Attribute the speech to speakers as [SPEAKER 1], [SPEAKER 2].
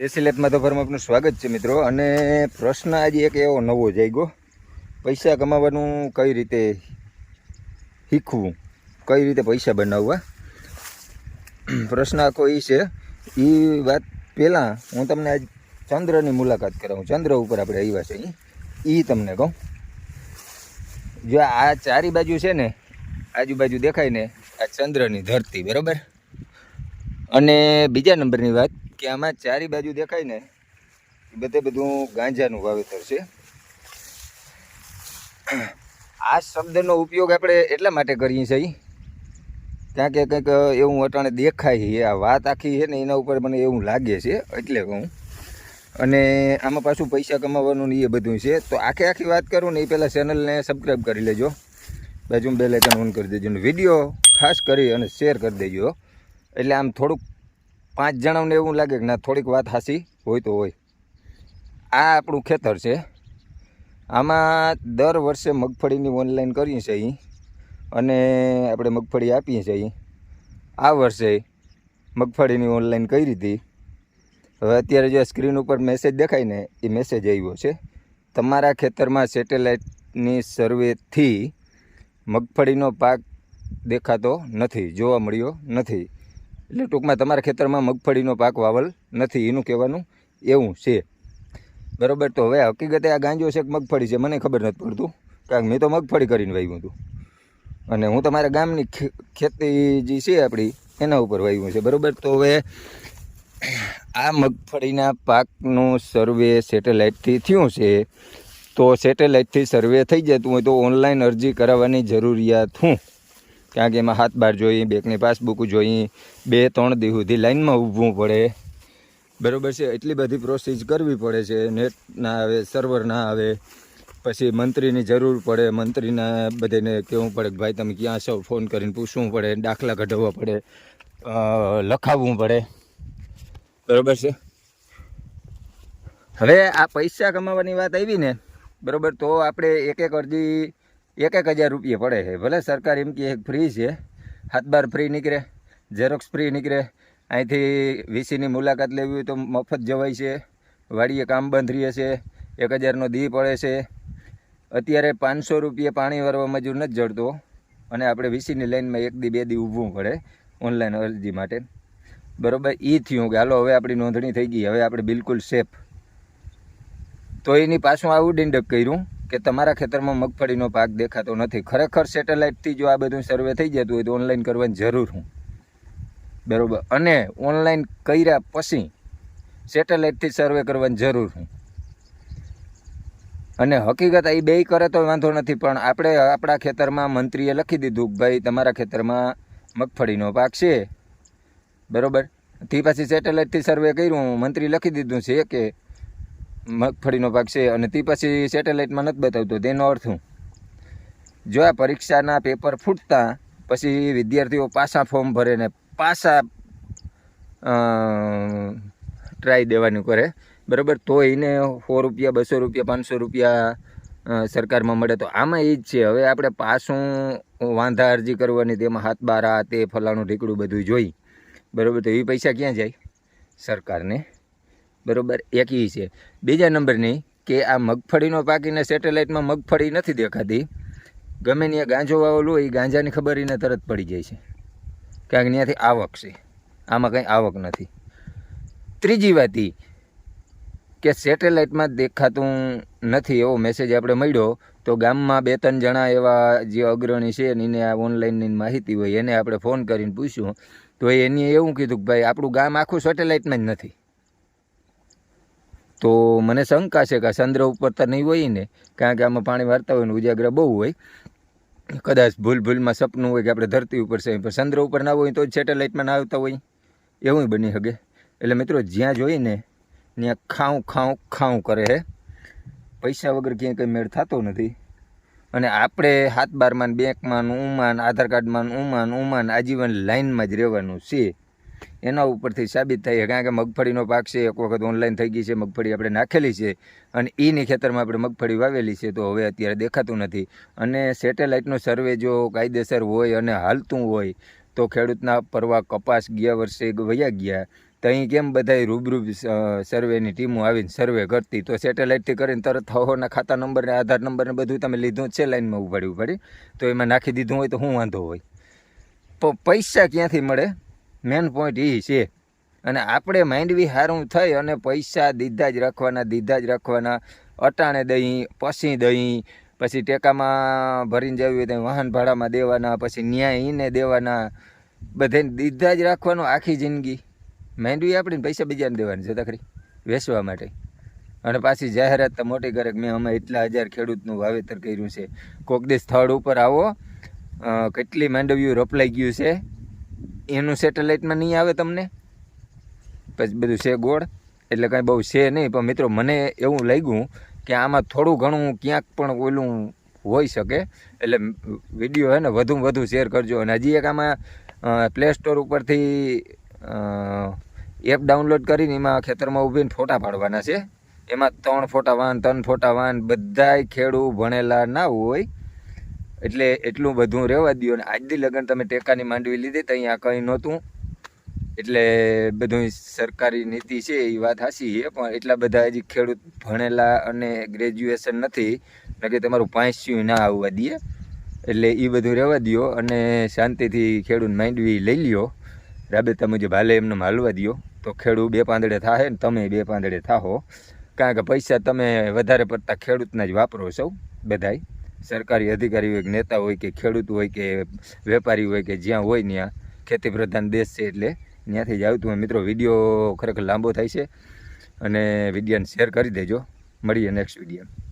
[SPEAKER 1] દેશી લેબમાં તો ફરમાં આપનું સ્વાગત છે મિત્રો. અને પ્રશ્ન આજે એક એવો નવો જાગ્યો. પૈસા કમાવાનું કઈ રીતે શીખવું? કઈ રીતે પૈસા બનાવવા? પ્રશ્ન આખો એ છે. એ વાત પહેલાં હું તમને આજ ચંદ્રની મુલાકાત કરાવું. ચંદ્ર ઉપર આપણે આવ્યા છે એ તમને કહું. જો આ ચારી બાજુ છે ને, આજુબાજુ દેખાય ને, આ ચંદ્રની ધરતી, બરાબર? અને બીજા નંબરની વાત કે આમાં ચારી બાજુ દેખાય ને બધે બધું ગાંજાનું વાવેતર છે. આ શબ્દનો ઉપયોગ આપણે એટલા માટે કરીએ છીએ ત્યાં કે કંઈક એવું અટાણે દેખાય છે, આ વાત આખી છે ને, એના ઉપર મને એવું લાગે છે, એટલે હું અને આમાં પાછું પૈસા કમાવાનું ને એ બધું છે. તો આખે આખી વાત કરું ને, એ પહેલાં ચેનલને સબસ્ક્રાઈબ કરી લેજો. બાજુમાં બે લાઇકન ઓન કરી દેજો. ને વીડિયો ખાસ કરી અને શેર કરી દેજો. એટલે આમ થોડુંક પાંચ જણાને એવું લાગે કે ના, થોડીક વાત હાસી હોય તો હોય. આ આપણું ખેતર છે. આમાં દર વર્ષે મગફળીની ઓનલાઈન કરીએ છીએ અને આપણે મગફળી આપીએ છીએ આ વર્ષે મગફળીની ઓનલાઈન કરી હતી. હવે અત્યારે જો સ્ક્રીન ઉપર મેસેજ દેખાય ને, એ મેસેજ આવ્યો છે. તમારા ખેતરમાં સેટેલાઇટની સર્વેથી મગફળીનો પાક દેખાતો નથી, જોવા મળ્યો નથી. એટલે ટૂંકમાં તમારા ખેતરમાં મગફળીનો પાક વાવલ નથી, એનું કહેવાનું એવું છે. બરાબર, તો હવે હકીકતે આ ગાંજો છે કે મગફળી છે, મને ખબર નથી પડતું. કારણ કે મેં તો મગફળી કરીને વાવ્યું હતું. અને હું તમારા ગામની ખેતી જે છે આપણી, એના ઉપર વાવ્યું છે. બરાબર, તો હવે આ મગફળીના પાકનું સર્વે સેટેલાઇટથી થયું છે. તો સેટેલાઇટથી સર્વે થઈ જતું હોય તો ઓનલાઈન અરજી કરાવવાની જરૂરિયાત હું કારણ કે એમાં હાથ બાર જોઈ બેંકની પાસબુક જોઈ, બે ત્રણ દી સુધી લાઈનમાં ઊભવું પડે. બરાબર છે, એટલી બધી પ્રોસેસ કરવી પડે છે નેટ ના આવે સર્વર ના આવે, પછી મંત્રીની જરૂર પડે, મંત્રીના બધાને કહેવું પડે કે ભાઈ તમે ક્યાં છો? ફોન કરીને પૂછવું પડે, દાખલા કઢાવવા પડે લખાવવું પડે. બરાબર છે? હવે આ પૈસા કમાવાની વાત આવી ને, બરાબર, તો આપણે એક એક અરજી એક એક હજાર રૂપિયા પડે છે. ભલે સરકાર એમ કે ફ્રી છે. હાથ બાર ફ્રી નીકળે, ઝેરોક્સ ફ્રી નીકળે. અહીંથી વીસીની મુલાકાત લેવી હોય તો મફત જવાય છે. વાડીએ કામ બંધ રહે છે. એક હજારનો દી પડે છે. અત્યારે પાંચસો રૂપિયા પાણી વાળવા મજૂર નથી જડતો. અને આપણે વીસીની લાઈનમાં એક દી, બે દી ઊભવું પડે ઓનલાઈન અરજી માટે. બરાબર? એ થયું કે હાલો, હવે આપણી નોંધણી થઈ ગઈ. હવે આપણે બિલકુલ સેફ. તો એની પાછું આવું ડિંડક કર્યું. કે તમારા ખેતરમાં મગફળીનો પાક દેખાતો નથી. ખરેખર સેટેલાઇટથી જો આ બધું સર્વે થઈ જતું હોય તો ઓનલાઈન કરવાની જરૂર હું. બરાબર. અને ઓનલાઈન કર્યા પછી સેટેલાઇટથી સર્વે કરવાની જરૂર હું. અને હકીકત એ બે કરે તો વાંધો નથી, પણ આપણે આપણા ખેતરમાં મંત્રીએ લખી દીધું ભાઈ, તમારા ખેતરમાં મગફળીનો પાક છે. બરાબર? તે પછી સેટેલાઇટથી સર્વે કર્યું. મંત્રી લખી દીધું છે કે મગફળીનો પાક છે અને તે પછી સેટેલાઇટમાં નથી બતાવતો, તેનો અર્થ હું જો આ પરીક્ષાના પેપર ફૂટતા, પછી વિદ્યાર્થીઓ પાછા ફોર્મ ભરે ને પાછા ટ્રાય દેવાનું કરે, બરાબર? તો એને સો રૂપિયા, બસો રૂપિયા, પાંચસો રૂપિયા સરકારમાં મળે. તો આમાં એ જ છે. હવે આપણે પાછું વાંધા અરજી કરવાની, તેમાં હાથ બાર, તે ફલાણું ઢીકડું બધું જોઈ. બરાબર? તો એ પૈસા ક્યાં જાય? સરકારને. બરાબર? એક ઈ છે. બીજા નંબરની કે આ મગફળીનો પાકીને સેટેલાઇટમાં મગફળી નથી દેખાતી. ગમે ત્યાં ગાંજો વાવેલું હોય એ ગાંજાની ખબર એને તરત પડી જાય છે. કારણ કે ત્યાંથી આવક છે. આમાં કંઈ આવક નથી. ત્રીજી વાત એ કે સેટેલાઇટમાં દેખાતું નથી એવો મેસેજ આપણે મળ્યો, તો ગામમાં બે ત્રણ જણા એવા જે અગ્રણી છે એને આ ઓનલાઈનની માહિતી હોય, એને આપણે ફોન કરીને પૂછ્યું. તો એને એવું કીધું કે ભાઈ, આપણું ગામ આખું સેટેલાઇટમાં જ નથી. તો મને શંકા છે કે ચંદ્ર ઉપર તો નહીં હોય ને, કારણ કે આમાં પાણી વારતા હોય ને ઉજાગરા બહુ હોય. કદાચ ભૂલ ભૂલમાં સપનું હોય કે આપણે ધરતી ઉપર છે, પણ ચંદ્ર ઉપર ના હોય તો જ સેટેલાઇટમાં ના આવતા હોય. એવું બની શકે. એટલે મિત્રો, જ્યાં જોઈને ત્યાં ખાઉં ખાઉં ખાઉં કરે છે પૈસા વગર ક્યાંય કંઈ મેળ થતો નથી. અને આપણે હાથ બારમાં બેંકમાં ઉમાન આધાર કાર્ડમાં ઉમાન ઉમાન આજીવન લાઇનમાં જ રહેવાનું છે. એના ઉપરથી સાબિત થાય છે. કારણ કે મગફળીનો પાક છે, એક વખત ઓનલાઈન થઈ ગઈ છે, મગફળી આપણે નાખેલી છે અને એની ખેતરમાં આપણે મગફળી વાવેલી છે, તો હવે અત્યારે દેખાતું નથી. અને સેટેલાઇટનો સર્વે જો કાયદેસર હોય અને હાલતું હોય, તો ખેડૂતના પરવા કપાસ ગયા વર્ષે વયા ગયા. તો અહીં કેમ બધા રૂબરૂ સર્વેની ટીમો આવીને સર્વે કરતી? તો સેટેલાઇટથી કરીને તરત હવાના ખાતા નંબરને આધાર નંબરને બધું તમે લીધું છે લાઇનમાં ઉપાડી ઉપાડી તો એમાં નાખી દીધું હોય તો શું વાંધો હોય? પૈસા ક્યાંથી મળે? મેન પોઈન્ટ એ છે. અને આપણે માંડવી સારું થઈ અને પૈસા દીધા જ રાખવાના, દીધા જ રાખવાના. અટાણે દહીં પછી દહીં પછી ટેકામાં ભરીને જવું હોય તો વાહન ભાડામાં દેવાના, પછી ન્યાય એને દેવાના. બધાને દીધા જ રાખવાનું આખી જિંદગી. માંડવી આપણીને પૈસા બીજાને દેવાની છે ખરી વેચવા માટે. અને પાછી જાહેરાત તો મોટી કરે કે મેં અમે એટલા હજાર ખેડૂતનું વાવેતર કર્યું છે. કોક દિવસ સ્થળ ઉપર આવો. કેટલી માંડવીઓ રોપલાઈ ગયું છે. એનું સેટેલાઇટમાં નહીં આવે તમને? પછી બધું છે ગોળ. એટલે કાંઈ બહુ છે નહીં. પણ મિત્રો, મને એવું લાગ્યું કે આમાં થોડું ઘણું ક્યાંક પણ ઓલું હોઈ શકે. એટલે વીડિયો હે ને વધુમાં વધુ શેર કરજો. અને હજી એક આમાં પ્લે સ્ટોર ઉપરથી એપ ડાઉનલોડ કરીને એમાં ખેતરમાં ઊભીને ફોટા પાડવાના છે. એમાં ત્રણ ફોટા વાન, ત્રણ ફોટા વાન, બધાય ખેડૂ ભણેલા ના હોય. એટલે એટલું બધું રહેવા દો અને આજથી લગન તમે ટેકાની માંડવી લીધી તો અહીંયા કંઈ નહોતું. એટલે બધું સરકારી નીતિ છે, એ વાત હાસી છે, પણ એટલા બધા હજી ખેડૂત ભણેલા અને ગ્રેજ્યુએશન નથી. નકે તમારું પાંચસ્યું ના આવવા દે. એટલે એ બધું રહેવા દો અને શાંતિથી ખેડૂત માંડવી લઈ લ્યો. રાબેતા મુજબ હાલે એમને હાલવા દો તો ખેડૂત બે પાંદડે થાય ને તમે બે પાંદડે થાહો. કારણ કે પૈસા તમે વધારે પડતા ખેડૂતના જ વાપરો છો, બધાય. સરકારી અધિકારી હોય કે નેતા હોય કે ખેડૂત હોય કે વેપારી હોય કે જ્યાં હોય ત્યાં ખેતી પ્રધાન દેશ છે એટલે ત્યાંથી જ આવતું હોય. મિત્રો, વીડિયો ખરેખર લાંબો થાય છે અને વિડીયોને શેર કરી દેજો. મળીએ નેક્સ્ટ વીડિયો